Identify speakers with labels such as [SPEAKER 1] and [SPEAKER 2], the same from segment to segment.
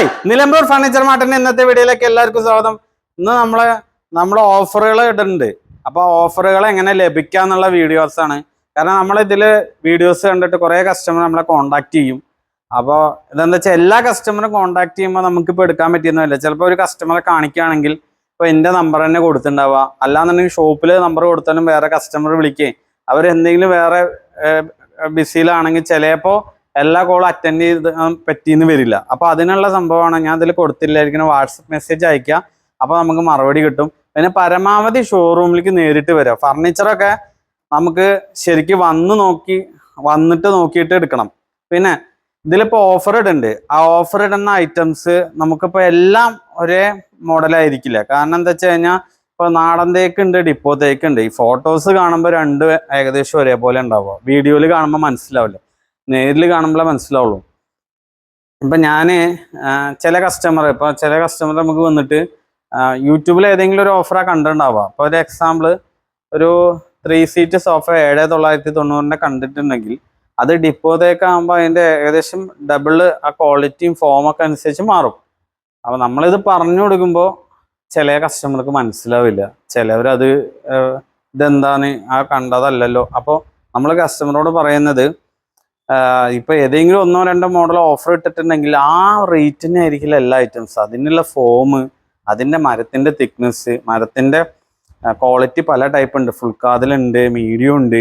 [SPEAKER 1] Hi Nilambur furniture മാർട്ടിന്റെ ഇന്നത്തെ വീഡിയോയിലേക്ക് എല്ലാവർക്കും സ്വാഗതം. ഇന്ന് നമ്മളെ നമ്മളെ ഓഫറുകൾ ഇടുന്നുണ്ട്. അപ്പൊ ഓഫറുകൾ എങ്ങനെ ലഭിക്കാന്നുള്ള വീഡിയോസ് ആണ്. കാരണം നമ്മൾ ഇതിൽ വീഡിയോസ് കണ്ടിട്ട് കുറെ കസ്റ്റമർ നമ്മളെ കോണ്ടാക്ട് ചെയ്യും. അപ്പോൾ ഇതെന്താ വെച്ചാൽ എല്ലാ കസ്റ്റമറും കോണ്ടാക്ട് ചെയ്യുമ്പോൾ നമുക്കിപ്പോൾ എടുക്കാൻ പറ്റിയൊന്നുമില്ല ചിലപ്പോൾ ഒരു കസ്റ്റമറെ കാണിക്കുകയാണെങ്കിൽ ഇപ്പോൾ എന്റെ നമ്പർ തന്നെ കൊടുത്തിട്ടുണ്ടാവുക. അല്ലാന്നുണ്ടെങ്കിൽ ഷോപ്പിൽ നമ്പർ കൊടുത്താലും വേറെ കസ്റ്റമർ വിളിക്കുകയും. അവർ എന്തെങ്കിലും വേറെ ബിസിയിലാണെങ്കിൽ ചിലപ്പോൾ എല്ലാ കോളും അറ്റൻഡ് ചെയ്ത് പറ്റിയെന്ന് വരില്ല. അപ്പൊ അതിനുള്ള സംഭവമാണ് ഞാൻ അതിൽ കൊടുത്തില്ലായിരിക്കണം വാട്സപ്പ് മെസ്സേജ് അയക്കുക അപ്പൊ നമുക്ക് മറുപടി കിട്ടും. പിന്നെ പരമാവധി ഷോറൂമിലേക്ക് നേരിട്ട് വരാം. ഫർണിച്ചറൊക്കെ നമുക്ക് ശരിക്കും വന്ന് നോക്കി വന്നിട്ട് നോക്കിയിട്ട് എടുക്കണം. പിന്നെ ഇതിലിപ്പോൾ ഓഫർ ഇടുന്നുണ്ട് ആ ഓഫർ ഇടുന്ന ഐറ്റംസ് നമുക്കിപ്പോൾ എല്ലാം ഒരേ മോഡലായിരിക്കില്ല കാരണം എന്താ വെച്ച് കഴിഞ്ഞാൽ ഇപ്പൊ നാടൻ തേക്ക് ഉണ്ട് ഡിപ്പോ തേക്ക് ഉണ്ട് ഈ ഫോട്ടോസ് കാണുമ്പോൾ രണ്ട് ഏകദേശം ഒരേപോലെ ഉണ്ടാവുക വീഡിയോയിൽ കാണുമ്പോൾ മനസ്സിലാവില്ല. നേരിൽ കാണുമ്പോഴേ മനസ്സിലാവുള്ളൂ. ഇപ്പൊ ഞാൻ ചില കസ്റ്റമർ ഇപ്പൊ ചില കസ്റ്റമർ നമുക്ക് വന്നിട്ട് യൂട്യൂബിൽ ഏതെങ്കിലും ഒരു ഓഫറാ കണ്ടിട്ടുണ്ടാവുക അപ്പോൾ ഒരു എക്സാമ്പിൾ ഒരു ത്രീ സീറ്റ് സോഫ ഏഴ് തൊള്ളായിരത്തി തൊണ്ണൂറിന്റെ കണ്ടിട്ടുണ്ടെങ്കിൽ അത് ഡിപ്പോത്തേക്ക് ആകുമ്പോൾ അതിന്റെ ഏകദേശം ഡബിൾ ആ ക്വാളിറ്റിയും ഫോമൊക്കെ അനുസരിച്ച് മാറും. അപ്പൊ നമ്മളിത് പറഞ്ഞു കൊടുക്കുമ്പോൾ ചില കസ്റ്റമർക്ക് മനസ്സിലാവില്ല. ചിലവരത് ഇതെന്താണ് ആ കണ്ടതല്ലല്ലോ. അപ്പോൾ നമ്മൾ കസ്റ്റമറോട് പറയുന്നത് ഇപ്പൊ ഏതെങ്കിലും ഒന്നോ രണ്ടോ മോഡൽ ഓഫർ ഇട്ടിട്ടുണ്ടെങ്കിൽ ആ റേറ്റിന് ആയിരിക്കില്ല എല്ലാ ഐറ്റംസ് അതിനുള്ള ഫോം അതിന്റെ മരത്തിന്റെ തിക്നെസ് മരത്തിന്റെ ക്വാളിറ്റി പല ടൈപ്പ് ഉണ്ട്. ഫുൾ കാതിലുണ്ട് മീഡിയം ഉണ്ട്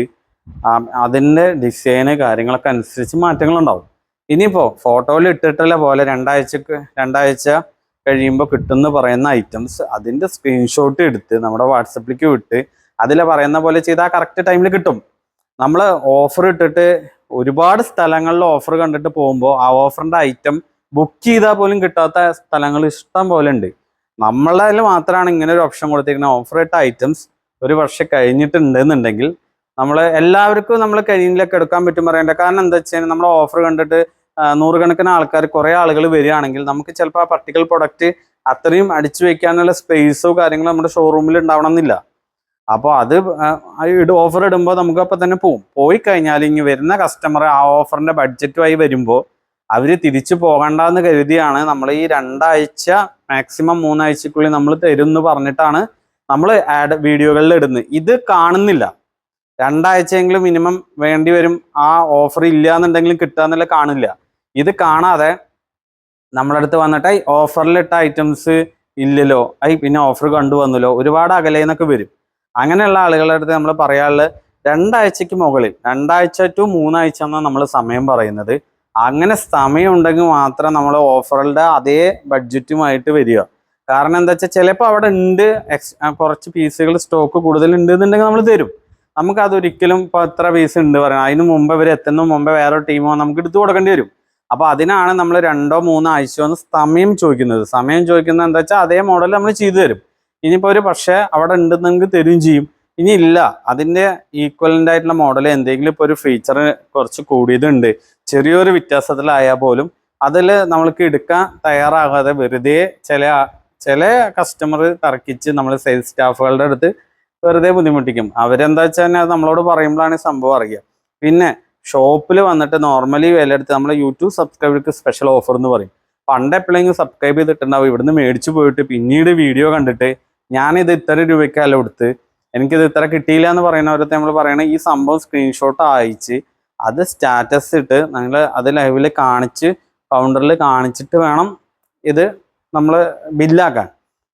[SPEAKER 1] അതിന്റെ ഡിസൈന് കാര്യങ്ങളൊക്കെ അനുസരിച്ച് മാറ്റങ്ങൾ ഉണ്ടാവും ഇനിയിപ്പോ ഫോട്ടോയിൽ ഇട്ടിട്ടുള്ള പോലെ രണ്ടാഴ്ചക്ക് രണ്ടാഴ്ച കഴിയുമ്പോൾ കിട്ടുന്ന പറയുന്ന ഐറ്റംസ് അതിന്റെ സ്ക്രീൻഷോട്ട് എടുത്ത് നമ്മുടെ വാട്സപ്പിലേക്ക് വിട്ട് അതിൽ പറയുന്ന പോലെ ചെയ്താൽ കറക്റ്റ് ടൈമിൽ കിട്ടും. നമ്മൾ ഓഫർ ഇട്ടിട്ട് ഒരുപാട് സ്ഥലങ്ങളിൽ ഓഫർ കണ്ടിട്ട് പോകുമ്പോൾ ആ ഓഫറിന്റെ ഐറ്റം ബുക്ക് ചെയ്താൽ പോലും കിട്ടാത്ത സ്ഥലങ്ങൾ ഇഷ്ടം പോലെ ഉണ്ട്. നമ്മളതിൽ മാത്രമാണ് ഇങ്ങനെ ഒരു ഓപ്ഷൻ കൊടുത്തിരിക്കുന്നത്. ഓഫർ ഇട്ട ഐറ്റംസ് ഒരു വർഷം കഴിഞ്ഞിട്ടുണ്ടെന്നുണ്ടെങ്കിൽ നമ്മൾ എല്ലാവർക്കും നമ്മൾ കഴിഞ്ഞിലൊക്കെ എടുക്കാൻ പറ്റും പറയണ്ട. കാരണം എന്താ വെച്ചാൽ നമ്മൾ ഓഫർ കണ്ടിട്ട് നൂറുകണക്കിന് ആൾക്കാർ കുറേ ആളുകൾ വരികയാണെങ്കിൽ നമുക്ക് ചിലപ്പോൾ ആ പർട്ടിക്കുലർ പ്രൊഡക്റ്റ് അത്രയും അടിച്ചു വയ്ക്കാനുള്ള സ്പേസോ കാര്യങ്ങളോ നമ്മുടെ ഷോറൂമിൽ ഉണ്ടാവണം എന്നില്ല. അപ്പോൾ അത് ഓഫർ ഇടുമ്പോൾ നമുക്ക് അപ്പം തന്നെ പോവും. പോയി കഴിഞ്ഞാൽ ഇനി വരുന്ന കസ്റ്റമർ ആ ഓഫറിന്റെ ബഡ്ജറ്റുമായി വരുമ്പോൾ അവർ തിരിച്ചു പോകണ്ടെന്ന് കരുതിയാണ് നമ്മൾ ഈ രണ്ടാഴ്ച മാക്സിമം മൂന്നാഴ്ചക്കുള്ളിൽ നമ്മൾ തരും എന്ന് പറഞ്ഞിട്ടാണ് നമ്മൾ ആഡ് വീഡിയോകളിൽ ഇടുന്നത്. ഇത് കാണുന്നില്ല. രണ്ടാഴ്ചയെങ്കിലും മിനിമം വേണ്ടി വരും. ആ ഓഫർ ഇല്ല എന്നുണ്ടെങ്കിലും കിട്ടുക കാണില്ല. ഇത് കാണാതെ നമ്മുടെ അടുത്ത് വന്നിട്ട് ഓഫറിലിട്ട ഐറ്റംസ് ഇല്ലല്ലോ. ഐ പിന്നെ ഓഫർ കണ്ടുവന്നല്ലോ. ഒരുപാട് അകലേന്നൊക്കെ വരും. അങ്ങനെയുള്ള ആളുകളുടെ അടുത്ത് നമ്മൾ പറയാനുള്ളത് രണ്ടാഴ്ചക്ക് മുകളിൽ രണ്ടാഴ്ച ടു മൂന്നാഴ്ച എന്നാണ് നമ്മൾ സമയം പറയുന്നത്. അങ്ങനെ സമയം ഉണ്ടെങ്കിൽ മാത്രം നമ്മൾ ഓഫറുകളുടെ അതേ ബഡ്ജറ്റുമായിട്ട് വരിക. കാരണം എന്താ വെച്ചാൽ ചിലപ്പോൾ അവിടെ ഉണ്ട് എക്സ് കുറച്ച് പീസുകൾ സ്റ്റോക്ക് കൂടുതലുണ്ട് എന്നുണ്ടെങ്കിൽ നമ്മൾ തരും. നമുക്ക് അതൊരിക്കലും ഇപ്പോൾ എത്ര പീസ് ഉണ്ട് പറയണം. അതിന് മുമ്പ് ഇവർ എത്തുന്ന മുമ്പ് വേറെ ടീമോ നമുക്ക് എടുത്തു കൊടുക്കേണ്ടി വരും. അപ്പോൾ അതിനാണ് നമ്മൾ രണ്ടോ മൂന്നോ ആഴ്ചയോ എന്ന് സമയം ചോദിക്കുന്നത്. സമയം ചോദിക്കുന്നത് എന്താ വെച്ചാൽ അതേ മോഡൽ നമ്മൾ ചെയ്തു തരും. ഇനിയിപ്പോ ഒരു പക്ഷേ അവിടെ ഉണ്ടെന്നെങ്കിൽ തരും ചെയ്യും. ഇനി ഇല്ല. അതിന്റെ ഈക്വലന്റ് ആയിട്ടുള്ള മോഡൽ എന്തെങ്കിലും ഇപ്പോൾ ഒരു ഫീച്ചർ കുറച്ച് കൂടിയതുണ്ട്. ചെറിയൊരു വ്യത്യാസത്തിലായാൽ പോലും അതിൽ നമ്മൾക്ക് എടുക്കാൻ തയ്യാറാകാതെ വെറുതെ ചില ചില കസ്റ്റമർ തർക്കിച്ച് നമ്മൾ സെയിൽസ് സ്റ്റാഫുകളുടെ അടുത്ത് വെറുതെ ബുദ്ധിമുട്ടിക്കും. അവരെന്താ വെച്ചാൽ അത് നമ്മളോട് പറയുമ്പോഴാണ് സംഭവം അറിയുക പിന്നെ ഷോപ്പിൽ വന്നിട്ട് നോർമലി വില എടുത്ത് നമ്മൾ യൂട്യൂബ് സബ്സ്ക്രൈബർക്ക് സ്പെഷ്യൽ ഓഫർ എന്ന് പറയും. പണ്ട് എപ്പോഴെങ്കിലും സബ്സ്ക്രൈബ് ചെയ്തിട്ടുണ്ടാവും. ഇവിടുന്ന് മേടിച്ചു പോയിട്ട് പിന്നീട് വീഡിയോ കണ്ടിട്ട് ഞാനിത് ഇത്ര രൂപയ്ക്കല്ല കൊടുത്ത് എനിക്കിത് ഇത്ര കിട്ടിയില്ല എന്ന് പറയുന്നവരത്തെ നമ്മൾ പറയണ ഈ സംഭവം സ്ക്രീൻഷോട്ട് അയച്ച് അത് സ്റ്റാറ്റസ് ഇട്ട് നിങ്ങൾ അത് ലൈവിൽ കാണിച്ച് കൗണ്ടറിൽ കാണിച്ചിട്ട് വേണം ഇത് നമ്മൾ ബില്ലാക്കാൻ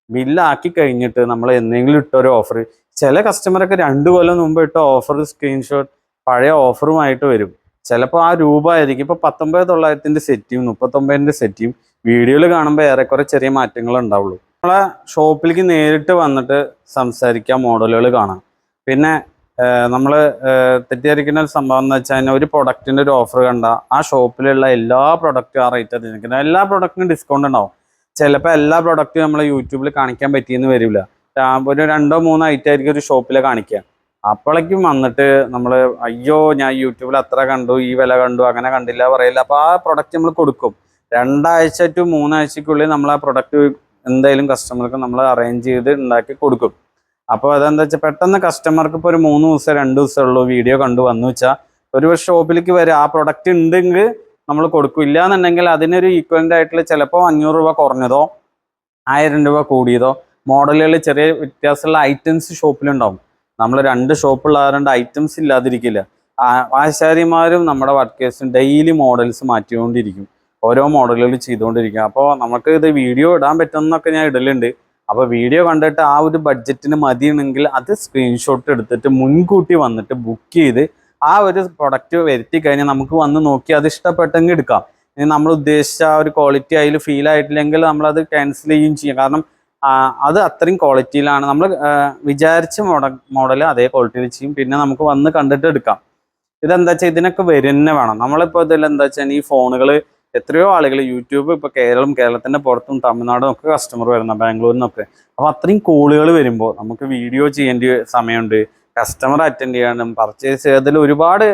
[SPEAKER 1] ബില്ലാക്കി കഴിഞ്ഞിട്ട് നമ്മൾ എന്തെങ്കിലും ഇട്ട ഒരു ഓഫർ ചില കസ്റ്റമറൊക്കെ രണ്ട് കൊല്ലം മുമ്പ് ഇട്ട ഓഫർ സ്ക്രീൻഷോട്ട് പഴയ ഓഫറുമായിട്ട് വരും. ചിലപ്പോൾ ആ രൂപ ആയിരിക്കും. ഇപ്പൊ പത്തൊമ്പത് തൊള്ളായിരത്തിന്റെ സെറ്റിയും മുപ്പത്തൊമ്പതിന്റെ സെറ്റിയും വീഡിയോയിൽ കാണുമ്പോൾ ഏറെക്കുറെ ചെറിയ മാറ്റങ്ങൾ ഉണ്ടാവുള്ളൂ. നമ്മളെ ഷോപ്പിലേക്ക് നേരിട്ട് വന്നിട്ട് സംസാരിക്കാം മോഡലുകൾ കാണാം. പിന്നെ നമ്മൾ തെറ്റിദ്ധരിക്കുന്ന ഒരു സംഭവം എന്ന് വെച്ചാൽ കഴിഞ്ഞാൽ ഒരു പ്രൊഡക്റ്റിന്റെ ഒരു ഓഫർ കണ്ട ആ ഷോപ്പിലുള്ള എല്ലാ പ്രൊഡക്റ്റും ആ റേറ്റ് നിൽക്കുന്നത്. എല്ലാ പ്രൊഡക്റ്റിനും ഡിസ്കൗണ്ട് ഉണ്ടാവും. ചിലപ്പോൾ എല്ലാ പ്രൊഡക്റ്റും നമ്മൾ യൂട്യൂബിൽ കാണിക്കാൻ പറ്റിയെന്ന് വരില്ല. ഒരു രണ്ടോ മൂന്നോ ഐറ്റം ആയിരിക്കും ഒരു ഷോപ്പിൽ കാണിക്കുക. അപ്പോഴേക്കും വന്നിട്ട് നമ്മൾ അയ്യോ ഞാൻ യൂട്യൂബിൽ അത്ര കണ്ടു ഈ വില കണ്ടു അങ്ങനെ കണ്ടില്ല പറയില്ല. അപ്പോൾ ആ പ്രൊഡക്റ്റ് നമ്മൾ കൊടുക്കും. രണ്ടാഴ്ച ടു മൂന്നാഴ്ചക്കുള്ളിൽ നമ്മൾ ആ പ്രൊഡക്റ്റ് എന്തായാലും കസ്റ്റമർക്ക് നമ്മൾ അറേഞ്ച് ചെയ്ത് ഉണ്ടാക്കി കൊടുക്കും. അപ്പോൾ അതെന്താ വെച്ചാൽ പെട്ടെന്ന് കസ്റ്റമർക്ക് ഇപ്പോൾ ഒരു മൂന്ന് ദിവസം രണ്ട് ദിവസം ഉള്ളൂ വീഡിയോ കണ്ടു. വന്നു വെച്ചാൽ ഒരു ഷോപ്പിലേക്ക് വരിക ആ പ്രൊഡക്റ്റ് ഉണ്ടെങ്കിൽ നമ്മൾ കൊടുക്കും. ഇല്ല എന്നുണ്ടെങ്കിൽ അതിനൊരു ഈക്വലന്റ് ആയിട്ടുള്ള ചിലപ്പോൾ അഞ്ഞൂറ് രൂപ കുറഞ്ഞതോ ആയിരം രൂപ കൂടിയതോ മോഡലുകൾ ചെറിയ വ്യത്യാസമുള്ള ഐറ്റംസ് ഷോപ്പിലുണ്ടാവും നമ്മൾ രണ്ട് ഷോപ്പുള്ളവരുണ്ട് ഐറ്റംസ് ഇല്ലാതിരിക്കില്ല. ആശാരിമാരും നമ്മുടെ വർക്കേഴ്സും ഡെയിലി മോഡൽസ് മാറ്റിക്കൊണ്ടിരിക്കും. ഓരോ മോഡലുകൾ ചെയ്തുകൊണ്ടിരിക്കുക. അപ്പോൾ നമുക്ക് ഇത് വീഡിയോ ഇടാൻ പറ്റുമെന്നൊക്കെ ഞാൻ ഇടലുണ്ട്. അപ്പോൾ വീഡിയോ കണ്ടിട്ട് ആ ഒരു ബഡ്ജറ്റിന് മതിയാണെങ്കിൽ അത് സ്ക്രീൻഷോട്ട് എടുത്തിട്ട് മുൻകൂട്ടി വന്നിട്ട് ബുക്ക് ചെയ്ത് ആ ഒരു പ്രൊഡക്റ്റ് വരുത്തി കഴിഞ്ഞാൽ നമുക്ക് വന്ന് നോക്കി അത് ഇഷ്ടപ്പെട്ടെങ്കിൽ എടുക്കാം. ഇനി നമ്മൾ ഉദ്ദേശിച്ച ആ ഒരു ക്വാളിറ്റി അതിൽ ഫീൽ ആയിട്ടില്ലെങ്കിൽ നമ്മളത് ക്യാൻസൽ ചെയ്യുകയും ചെയ്യാം. കാരണം അത് അത്രയും ക്വാളിറ്റിയിലാണ് നമ്മൾ വിചാരിച്ച മോഡ മോഡൽ അതേ ക്വാളിറ്റിയിൽ ചെയ്യും. പിന്നെ നമുക്ക് വന്ന് കണ്ടിട്ട് എടുക്കാം. ഇതെന്താ വെച്ചാൽ ഇതിനൊക്കെ വരുന്ന വേണം. നമ്മളിപ്പോൾ ഇതിൽ എന്താ വെച്ചാൽ ഈ ഫോണുകൾ എത്രയോ ആളുകൾ യൂട്യൂബ് ഇപ്പോൾ കേരളം കേരളത്തിന്റെ പുറത്തും തമിഴ്നാടും ഒക്കെ കസ്റ്റമർ വരുന്ന ബാംഗ്ലൂരിൽ നിന്നൊക്കെ അപ്പോൾ അത്രയും കോളുകൾ വരുമ്പോൾ നമുക്ക് വീഡിയോ ചെയ്യേണ്ട സമയമുണ്ട്. കസ്റ്റമർ അറ്റൻഡ് ചെയ്യാനും പർച്ചേസ് ചെയ്തതിൽ ഒരുപാട്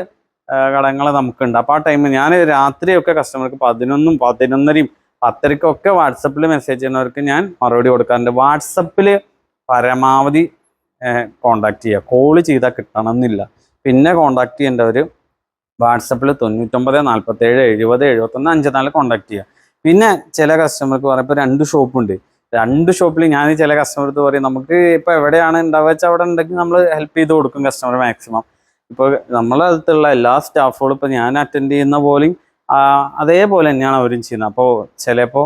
[SPEAKER 1] ഘടകങ്ങൾ നമുക്കുണ്ട്. അപ്പോൾ ആ ടൈമിൽ ഞാൻ രാത്രിയൊക്കെ കസ്റ്റമർക്ക് പതിനൊന്നും പതിനൊന്നരയും പത്തരക്കൊക്കെ വാട്സപ്പിൽ മെസ്സേജ് ചെയ്യുന്നവർക്ക് ഞാൻ മറുപടി കൊടുക്കാറുണ്ട്. വാട്സപ്പിൽ പരമാവധി കോണ്ടാക്ട് ചെയ്യുക. കോൾ ചെയ്താൽ കിട്ടണമെന്നില്ല. പിന്നെ കോണ്ടാക്ട് ചെയ്യേണ്ടവർ വാട്സപ്പിൽ തൊണ്ണൂറ്റൊമ്പത് നാൽപ്പത്തേഴ് എഴുപത് എഴുപത്തൊന്ന് അഞ്ച് കോൺടാക്ട് ചെയ്യുക പിന്നെ ചില കസ്റ്റമർക്ക് പറയുമ്പോൾ രണ്ട് ഷോപ്പുണ്ട് രണ്ട് ഷോപ്പിൽ ഞാൻ ചില കസ്റ്റമർക്ക് പറയും നമുക്ക് ഇപ്പോൾ എവിടെയാണ് ഉണ്ടാവുക വെച്ചാൽ അവിടെ ഉണ്ടെങ്കിൽ നമ്മൾ ഹെൽപ്പ് ചെയ്ത് കൊടുക്കും കസ്റ്റമർ മാക്സിമം ഇപ്പോൾ നമ്മളെ അടുത്തുള്ള എല്ലാ സ്റ്റാഫുകളും ഇപ്പോൾ ഞാൻ അറ്റൻഡ് ചെയ്യുന്ന പോലെയും അതേപോലെ തന്നെയാണ് അവരും ചെയ്യുന്നത്. അപ്പോൾ ചിലപ്പോൾ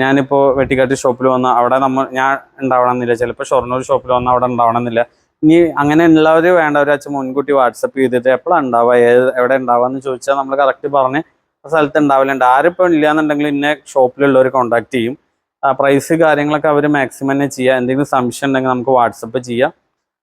[SPEAKER 1] ഞാനിപ്പോൾ വെട്ടിക്കാട്ട് ഷോപ്പിൽ വന്ന അവിടെ നമ്മൾ ഞാൻ ഉണ്ടാവണമെന്നില്ല. ചിലപ്പോൾ ഷൊർണൂർ ഷോപ്പിൽ വന്ന അവിടെ ഉണ്ടാവണമെന്നില്ല. ഇനി അങ്ങനെ ഉള്ളവർ അച്ഛൻ മുൻകൂട്ടി വാട്സപ്പ് ചെയ്തിട്ട് എപ്പോഴാണ് ഉണ്ടാവുക ഏത് എവിടെ ഉണ്ടാവുക ചോദിച്ചാൽ നമ്മൾ കറക്റ്റ് പറഞ്ഞ് സ്ഥലത്ത് ഉണ്ടാവില്ലുണ്ട് ആരിപ്പോൾ ഇല്ലാന്നുണ്ടെങ്കിൽ ഇന്നെ ഷോപ്പിലുള്ളവർ കോൺടാക്ട് ചെയ്യും. പ്രൈസ് കാര്യങ്ങളൊക്കെ അവർ മാക്സിമം തന്നെ ചെയ്യുക. എന്തെങ്കിലും സംശയം ഉണ്ടെങ്കിൽ നമുക്ക് വാട്സപ്പ് ചെയ്യാം.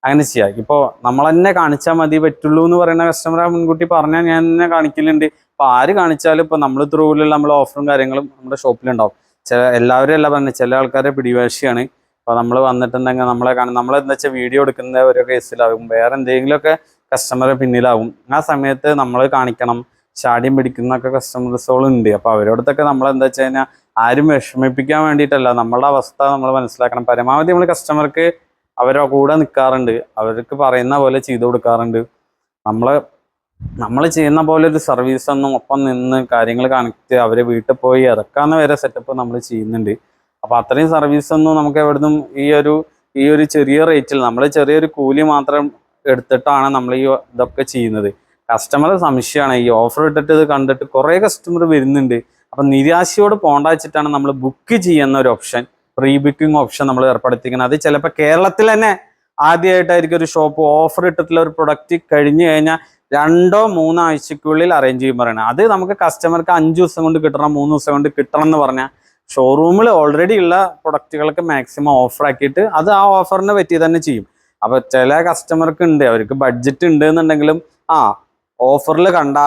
[SPEAKER 1] അങ്ങനെ ചെയ്യാം. ഇപ്പോൾ നമ്മൾ തന്നെ കാണിച്ചാൽ മതി പറ്റുള്ളൂ എന്ന് പറയുന്ന കസ്റ്റമറെ മുൻകൂട്ടി പറഞ്ഞാൽ ഞാൻ തന്നെ കാണിക്കലുണ്ട്. അപ്പോൾ ആര് കാണിച്ചാലും ഇപ്പോൾ നമ്മൾ ത്രൂവിലുള്ള നമ്മൾ ഓഫറും കാര്യങ്ങളും നമ്മുടെ ഷോപ്പിലുണ്ടാവും ചില എല്ലാവരും അല്ല പറഞ്ഞത് ചില ആൾക്കാരെ പിടിവാശിയാണ്. അപ്പോൾ നമ്മൾ വന്നിട്ടുണ്ടെങ്കിൽ നമ്മളെ കാണും. നമ്മളെന്താ വെച്ചാൽ വീഡിയോ എടുക്കുന്ന ഓരോ കേസിലാകും വേറെ എന്തെങ്കിലുമൊക്കെ കസ്റ്റമർ പിന്നിലാവും. ആ സമയത്ത് നമ്മൾ കാണിക്കണം. ചാടിയും പിടിക്കുന്നൊക്കെ കസ്റ്റമേഴ്സുകളും ഉണ്ട്. അപ്പോൾ അവരോടത്തൊക്കെ നമ്മൾ എന്താ വെച്ച് കഴിഞ്ഞാൽ ആരും വിഷമിപ്പിക്കാൻ വേണ്ടിയിട്ടല്ല. നമ്മളുടെ അവസ്ഥ നമ്മൾ മനസ്സിലാക്കണം. പരമാവധി നമ്മൾ കസ്റ്റമർക്ക് അവരെ കൂടെ നിൽക്കാറുണ്ട് അവർക്ക് പറയുന്ന പോലെ ചെയ്തു കൊടുക്കാറുണ്ട്. നമ്മൾ നമ്മൾ ചെയ്യുന്ന പോലെ ഒരു സർവീസ് ഒന്നും ഒപ്പം നിന്ന് കാര്യങ്ങൾ കാണിച്ച് അവരെ വീട്ടിൽ പോയി ഇറക്കാവുന്ന വരെ സെറ്റപ്പ് നമ്മൾ ചെയ്യുന്നുണ്ട്. അപ്പോൾ അത്രയും സർവീസ് ഒന്നും നമുക്ക് എവിടുന്നും ഈ ഒരു ഈ ഒരു ചെറിയ റേറ്റിൽ നമ്മൾ ചെറിയൊരു കൂലി മാത്രം എടുത്തിട്ടാണ് നമ്മൾ ഈ ഇതൊക്കെ ചെയ്യുന്നത്. കസ്റ്റമർ സംശയമാണ്. ഈ ഓഫർ ഇട്ടിട്ട് ഇത് കണ്ടിട്ട് കുറേ കസ്റ്റമർ വരുന്നുണ്ട്. അപ്പം നിരാശയോട് പോണ്ട വെച്ചിട്ടാണ് നമ്മൾ ബുക്ക് ചെയ്യുന്ന ഒരു ഓപ്ഷൻ പ്രീ ബുക്കിംഗ് ഓപ്ഷൻ നമ്മൾ ഏർപ്പെടുത്തിക്കുന്നത് അത് ചിലപ്പോൾ കേരളത്തിൽ തന്നെ ആദ്യമായിട്ടായിരിക്കും ഒരു ഷോപ്പ് ഓഫർ ഇട്ടിട്ടുള്ള ഒരു പ്രൊഡക്റ്റ് കഴിഞ്ഞു കഴിഞ്ഞാൽ രണ്ടോ മൂന്നോ ആഴ്ചക്കുള്ളിൽ അറേഞ്ച് ചെയ്യും പറയണം അത് നമുക്ക് കസ്റ്റമർക്ക് അഞ്ച് ദിവസം കൊണ്ട് കിട്ടണം മൂന്ന് ദിവസം കൊണ്ട് കിട്ടണം എന്ന് പറഞ്ഞാൽ ഷോറൂമിൽ ഓൾറെഡി ഉള്ള പ്രൊഡക്റ്റുകൾക്ക് മാക്സിമം ഓഫർ ആക്കിയിട്ട് അത് ആ ഓഫറിനെ പറ്റി തന്നെ ചെയ്യും. അപ്പൊ ചില കസ്റ്റമർക്ക് ഉണ്ട് അവർക്ക് ബഡ്ജറ്റ് ഉണ്ട് എന്നുണ്ടെങ്കിലും ആ ഓഫറിൽ കണ്ടാ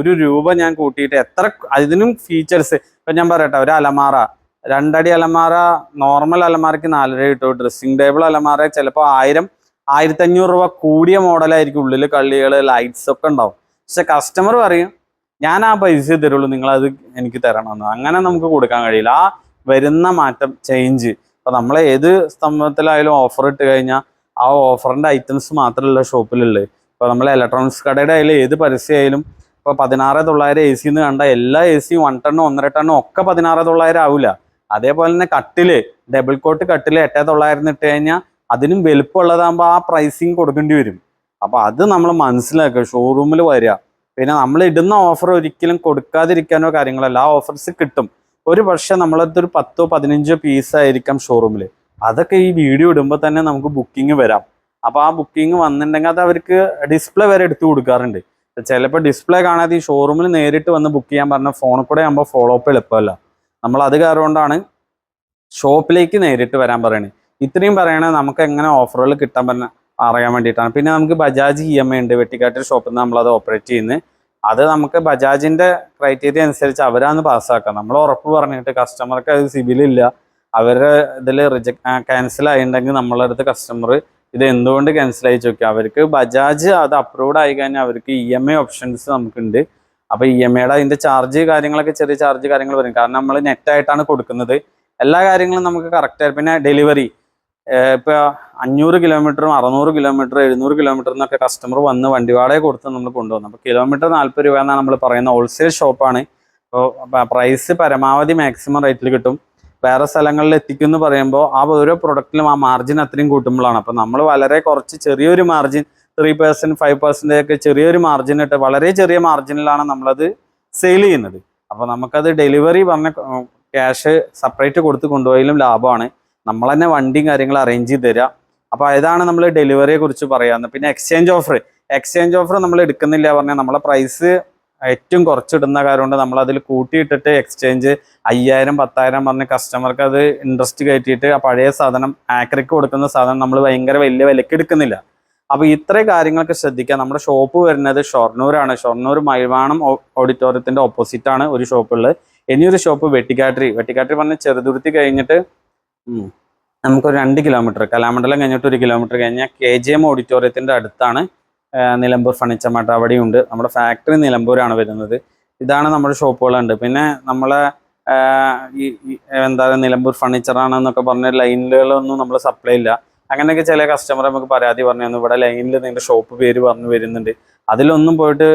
[SPEAKER 1] ഒരു രൂപ ഞാൻ കൂട്ടിയിട്ട് എത്ര അതിനും ഫീച്ചേഴ്സ് ഇപ്പൊ ഞാൻ പറയട്ടെ ഒരു അലമാറ രണ്ടടി അലമാറ നോർമൽ അലമാരക്ക് നാലര കിട്ടും. ഡ്രസ്സിംഗ് ടേബിൾ അലമാറ ചിലപ്പോൾ ആയിരം ആയിരത്തി അഞ്ഞൂറ് രൂപ കൂടിയ മോഡലായിരിക്കും ഉള്ളിൽ കള്ളികൾ ലൈറ്റ്സ് ഒക്കെ ഉണ്ടാവും. പക്ഷെ കസ്റ്റമർ പറയും ഞാൻ ആ പൈസ തരുള്ളൂ അത് എനിക്ക് തരണമെന്ന്. അങ്ങനെ നമുക്ക് കൊടുക്കാൻ കഴിയില്ല. ആ വരുന്ന മാറ്റം ചേഞ്ച് അപ്പൊ നമ്മൾ ഏത് സ്തംഭത്തിലായാലും ഓഫർ ഇട്ട് കഴിഞ്ഞാൽ ആ ഓഫറിന്റെ ഐറ്റംസ് മാത്രമല്ല ഷോപ്പിലുള്ളത് ഇപ്പൊ നമ്മൾ ഇലക്ട്രോണിക്സ് കടയുടെ ആയാലും ഏത് പരസ്യമായാലും ഇപ്പൊ പതിനാറ് തൊള്ളായിരം എ സിന്ന് കണ്ട എല്ലാ എ സിയും വൺ ടണ്ണും ഒന്നര ടണ്ണും ഒക്കെ പതിനാറ് തൊള്ളായിരം ആവില്ല അതേപോലെ തന്നെ കട്ടിൽ ഡബിൾ കോട്ട് കട്ടിൽ എട്ടേ തൊള്ളായിരം ഇട്ട് കഴിഞ്ഞാൽ അതിനും വലുപ്പമുള്ളതാകുമ്പോൾ ആ പ്രൈസിങ് കൊടുക്കേണ്ടി വരും. അപ്പൊ അത് നമ്മൾ മനസ്സിലാക്കുക ഷോറൂമിൽ വരിക പിന്നെ നമ്മൾ ഇടുന്ന ഓഫർ ഒരിക്കലും കൊടുക്കാതിരിക്കാനോ കാര്യങ്ങളല്ല. ആ ഓഫർസ് കിട്ടും. ഒരു പക്ഷെ നമ്മളടുത്തൊരു പത്തോ പതിനഞ്ചോ പീസ് ആയിരിക്കാം ഷോറൂമിൽ അതൊക്കെ ഈ വീഡിയോ ഇടുമ്പോൾ തന്നെ നമുക്ക് ബുക്കിംഗ് വരാം. അപ്പോൾ ആ ബുക്കിംഗ് വന്നിട്ടുണ്ടെങ്കിൽ അത് അവർക്ക് ഡിസ്പ്ലേ വരെ എടുത്തു കൊടുക്കാറുണ്ട്. ചിലപ്പോൾ ഡിസ്പ്ലേ കാണാതെ ഈ ഷോറൂമിൽ നേരിട്ട് വന്ന് ബുക്ക് ചെയ്യാൻ പറഞ്ഞ ഫോണിൽ കൂടെ ആകുമ്പോൾ ഫോളോ അപ്പ് എളുപ്പമല്ല. നമ്മൾ അത് കാരണം കൊണ്ടാണ് ഷോപ്പിലേക്ക് നേരിട്ട് വരാൻ പറയണേ. ഇത്രയും പറയണേ നമുക്ക് എങ്ങനെ ഓഫറുകൾ കിട്ടാൻ പറഞ്ഞ അറിയാൻ വേണ്ടിയിട്ടാണ്. പിന്നെ നമുക്ക് ബജാജ് ഇ എം ഐ ഉണ്ട്. വെട്ടിക്കാട്ടിൽ ഷോപ്പിൽ നിന്ന് നമ്മളത് ഓപ്പറേറ്റ് ചെയ്യുന്നത് അത് നമുക്ക് ബജാജിന്റെ ക്രൈറ്റീരിയ അനുസരിച്ച് അവരാന്ന് പാസ്സാക്കുക നമ്മൾ ഉറപ്പ് പറഞ്ഞിട്ട് കസ്റ്റമർക്ക് അത് സിബിലില്ല അവരുടെ ഇതിൽ റിജക്ട് ക്യാൻസൽ ആയിട്ടുണ്ടെങ്കിൽ നമ്മളെ അടുത്ത് കസ്റ്റമർ ഇത് എന്തുകൊണ്ട് ക്യാൻസൽ ആയി ചോദിക്കുക അവർക്ക് ബജാജ് അത് അപ്രൂവ്ഡ് ആയി കഴിഞ്ഞാൽ അവർക്ക് ഇ എം ഐ ഓപ്ഷൻസ് നമുക്കുണ്ട്. അപ്പോൾ ഇ എം ഐയുടെ അതിന്റെ ചാർജ് കാര്യങ്ങളൊക്കെ ചെറിയ ചാർജ് കാര്യങ്ങൾ വരും. കാരണം നമ്മൾ നെറ്റായിട്ടാണ് കൊടുക്കുന്നത്. എല്ലാ കാര്യങ്ങളും നമുക്ക് കറക്റ്റായി പിന്നെ ഡെലിവറി ഇപ്പൊ അഞ്ഞൂറ് കിലോമീറ്ററും അറുന്നൂറ് കിലോമീറ്റർ എഴുന്നൂറ് കിലോമീറ്റർ എന്നൊക്കെ കസ്റ്റമർ വന്ന് വണ്ടി വാടക കൊടുത്ത് നമ്മൾ കൊണ്ടുവന്നു. അപ്പൊ കിലോമീറ്റർ നാല്പത് രൂപ എന്നാണ് നമ്മൾ പറയുന്ന ഹോൾസെയിൽ ഷോപ്പാണ് അപ്പോൾ പ്രൈസ് പരമാവധി മാക്സിമം റേറ്റിൽ കിട്ടും. വേറെ സ്ഥലങ്ങളിൽ എത്തിക്കും എന്ന് പറയുമ്പോൾ ആ ഓരോ പ്രൊഡക്റ്റിലും ആ മാർജിൻ അത്രയും കൂട്ടുമ്പോഴാണ്. അപ്പോൾ നമ്മൾ വളരെ കുറച്ച് ചെറിയൊരു margin three percent five percent ഒക്കെ ചെറിയൊരു മാർജിൻ ഇട്ട് വളരെ ചെറിയ മാർജിനിലാണ് നമ്മളത് സെയിൽ ചെയ്യുന്നത്. അപ്പോൾ നമുക്കത് ഡെലിവറി പറഞ്ഞ ക്യാഷ് സെപ്പറേറ്റ് കൊടുത്ത് കൊണ്ടുപോയാലും ലാഭമാണ്. നമ്മൾ തന്നെ വണ്ടിയും കാര്യങ്ങളും അറേഞ്ച് ചെയ്ത് തരാം. അപ്പോൾ ഇതാണ് നമ്മൾ ഡെലിവറിയെ കുറിച്ച് പറയാമെന്ന് പിന്നെ എക്സ്ചേഞ്ച് ഓഫർ എക്സ്ചേഞ്ച് ഓഫർ നമ്മൾ എടുക്കുന്നില്ല പറഞ്ഞാൽ നമ്മളെ പ്രൈസ് ഏറ്റവും കുറച്ചിടുന്ന കാര്യം കൊണ്ട് നമ്മൾ അതിൽ കൂട്ടിയിട്ടിട്ട് എക്സ്ചേഞ്ച് അയ്യായിരം പത്തായിരം പറഞ്ഞ് കസ്റ്റമർക്ക് അത് ഇൻട്രസ്റ്റ് കയറ്റിയിട്ട് ആ പഴയ സാധനം ആക്രിക്ക് കൊടുക്കുന്ന സാധനം നമ്മൾ ഭയങ്കര വലിയ വിലക്ക് എടുക്കുന്നില്ല. അപ്പോൾ ഇത്രയും കാര്യങ്ങളൊക്കെ ശ്രദ്ധിക്കുക. നമ്മുടെ ഷോപ്പ് വരുന്നത് ഷൊർണൂരാണ്. ഷൊർണൂർ മൈവാണം ഓഡിറ്റോറിയത്തിന്റെ ഓപ്പോസിറ്റ് ആണ് ഒരു ഷോപ്പുള്ളത് ഇനിയൊരു ഷോപ്പ് വെട്ടിക്കാട്ടിരി വെട്ടിക്കാട്ടിരി പറഞ്ഞ് ചെറുതുരുത്തി കഴിഞ്ഞിട്ട് നമുക്കൊരു രണ്ട് കിലോമീറ്റർ കലാമണ്ഡലം കഴിഞ്ഞിട്ട് ഒരു കിലോമീറ്റർ കഴിഞ്ഞാൽ കെ ജി എം ഓഡിറ്റോറിയത്തിന്റെ അടുത്താണ് നിലമ്പൂർ ഫർണിച്ചർ മാർട്ട് അവിടെയുണ്ട്. നമ്മുടെ ഫാക്ടറി നിലമ്പൂരാണ് വരുന്നത്. ഇതാണ് നമ്മുടെ ഷോപ്പുകളുണ്ട്. പിന്നെ നമ്മളെ ഈ എന്താ നിലമ്പൂർ ഫർണിച്ചർ ആണെന്നൊക്കെ പറഞ്ഞ ലൈനുകളൊന്നും നമ്മൾ സപ്ലൈ ഇല്ല. അങ്ങനെയൊക്കെ ചില കസ്റ്റമർ നമുക്ക് പരാതി പറഞ്ഞു തന്നു. ഇവിടെ ലൈനിൽ നിങ്ങളുടെ ഷോപ്പ് പേര് പറഞ്ഞു വരുന്നുണ്ട്. അതിലൊന്നും പോയിട്ട്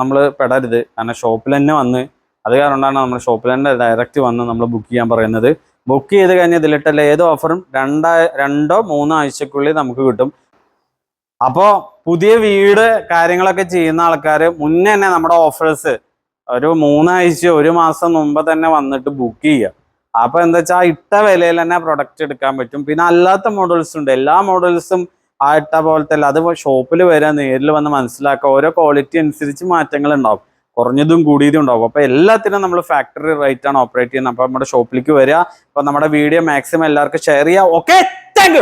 [SPEAKER 1] നമ്മൾ പെടരുത്. കാരണം ഷോപ്പിൽ തന്നെ വന്ന് അത് കാരണമാണ് നമ്മുടെ ഷോപ്പിൽ തന്നെ ഡയറക്റ്റ് വന്ന് നമ്മൾ ബുക്ക് ചെയ്യാൻ പറയുന്നത്. ബുക്ക് ചെയ്ത് കഴിഞ്ഞാൽ ഇതിലിട്ടുള്ള ഏത് ഓഫറും രണ്ടാ രണ്ടോ മൂന്നോ ആഴ്ചക്കുള്ളിൽ നമുക്ക് കിട്ടും. അപ്പോൾ പുതിയ വീട് കാര്യങ്ങളൊക്കെ ചെയ്യുന്ന ആൾക്കാർ മുന്നേ തന്നെ നമ്മുടെ ഓഫേഴ്സ് ഒരു മൂന്നാഴ്ച ഒരു മാസം മുമ്പ് തന്നെ വന്നിട്ട് ബുക്ക് ചെയ്യുക. അപ്പോൾ എന്താ വെച്ചാൽ ഇട്ട വിലയിൽ തന്നെ പ്രൊഡക്റ്റ് എടുക്കാൻ പറ്റും. പിന്നെ അല്ലാത്ത മോഡൽസ് ഉണ്ട്. എല്ലാ മോഡൽസും ആ ഇട്ട പോലത്തെ അല്ല. അത് ഷോപ്പിൽ വരാൻ നേരിൽ വന്ന് മനസ്സിലാക്കുക ഓരോ ക്വാളിറ്റി അനുസരിച്ച് മാറ്റങ്ങൾ ഉണ്ടാവും. കുറഞ്ഞതും കൂടിയതും ഉണ്ടാവും. അപ്പോൾ എല്ലാത്തിനും നമ്മൾ ഫാക്ടറി റേറ്റ് ആണ് ഓപ്പറേറ്റ് ചെയ്യുന്നത്. അപ്പോൾ നമ്മുടെ ഷോപ്പിലേക്ക് വരിക. അപ്പോൾ നമ്മുടെ വീഡിയോ മാക്സിമം എല്ലാവർക്കും ഷെയർ ചെയ്യുക. Okay thank